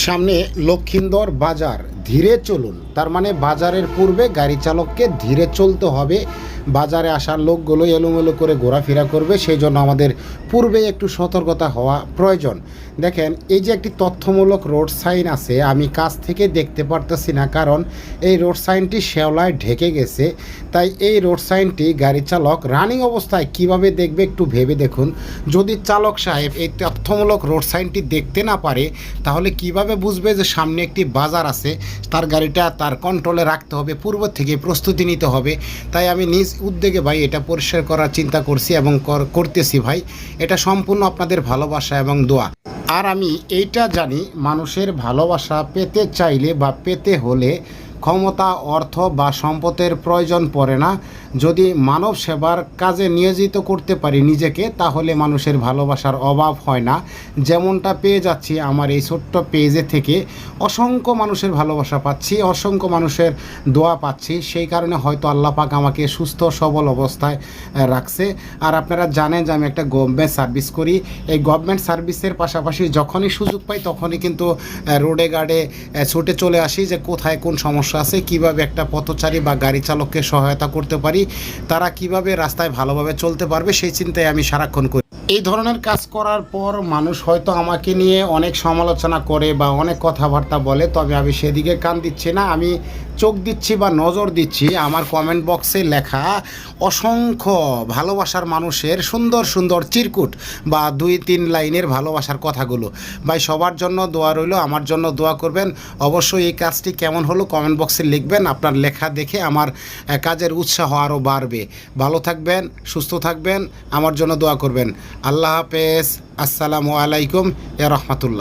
সামনে লক্ষিন্দর বাজার ধীরে চলুন। তার মানে বাজারের পূর্বে গাড়ি চালককে ধীরে চলতে হবে। বাজারে আসার লোকগুলো এলোমেলো করে ঘোরাফেরা করবে সেই জন্য আমাদের পূর্বে একটু সতর্কতা হওয়া প্রয়োজন। দেখেন, এই যে একটি তথ্যমূলক রোড সাইন আছে, আমি কাছ থেকে দেখতে পারতেছি না, কারণ এই রোড সাইনটি শ্যাওলায় ঢেকে গেছে। তাই এই রোড সাইনটি গাড়ি চালক রানিং অবস্থায় কীভাবে দেখবে একটু ভেবে দেখুন। যদি চালক সাহেব এই তথ্যমূলক রোড সাইনটি দেখতে না পারে, তাহলে কীভাবে বুঝবে যে সামনে একটি বাজার আছে? তার গাড়িটা তার কন্ট্রোলে রাখতে হবে, পূর্ব থেকে প্রস্তুতি নিতে হবে। তাই আমি নিজ উদ্যোগে ভাই এটা পরিষ্কার করার চিন্তা করছি এবং কর- করতেছি ভাই। এটা সম্পূর্ণ আপনাদের ভালোবাসা এবং দোয়া। আর আমি এইটা জানি, মানুষের ভালোবাসা পেতে চাইলে বা পেতে হলে ক্ষমতা, অর্থ বা সম্পদের প্রয়োজন পড়ে না। যদি মানব সেবার কাজে নিয়োজিত করতে পারি নিজেকে, তাহলে মানুষের ভালোবাসার অভাব হয় না। যেমনটা পেয়ে যাচ্ছি আমার এই ছোট্ট পেজে থেকে। অসংখ্য মানুষের ভালোবাসা পাচ্ছি, অসংখ্য মানুষের দোয়া পাচ্ছি। সেই কারণে হয়তো আল্লাহ পাক আমাকে সুস্থ, সবল অবস্থায় রাখছে। আর আপনারা জানেন যে আমি একটা গভর্নমেন্ট সার্ভিস করি। এই গভর্নমেন্ট সার্ভিসের পাশাপাশি যখনই সুযোগ পাই, তখনই কিন্তু রোডে গার্ডে ছুটে চলে আসি যে কোথায় কোন সমস্যা আছে, কীভাবে একটা পথচারী বা গাড়ি চালককে সহায়তা করতে পারি। তারা কীভাবে রাস্তায় ভালোভাবে চলতে পারবে সেই চিন্তায় আমি সারাক্ষণ করি। এই ধরনের কাজ করার পর মানুষ হয়তো আমাকে নিয়ে অনেক সমালোচনা করে বা অনেক কথাবার্তা বলে, তবে আমি সেদিকে কান দিচ্ছি না। আমি চোখ দিচ্ছি বা নজর দিচ্ছি। আমার কমেন্ট বক্সে লেখা, অসংখ্য ভালোবাসার মানুষের সুন্দর সুন্দর চিরকুট বা দুই তিন লাইনের ভালোবাসার কথাগুলো। ভাই, সবার জন্য দোয়া রইল, আমার জন্য দোয়া করবেন। অবশ্যই এই কাজটি কেমন হলো কমেন্ট বক্সে লিখবেন। আপনার লেখা দেখে আমার কাজের উৎসাহ আরও বাড়বে। ভালো থাকবেন, সুস্থ থাকবেন, আমার জন্য দোয়া করবেন। আল্লাহ হাফেজ। আসসালামু আলাইকুম এ রহমতুল্লাহ।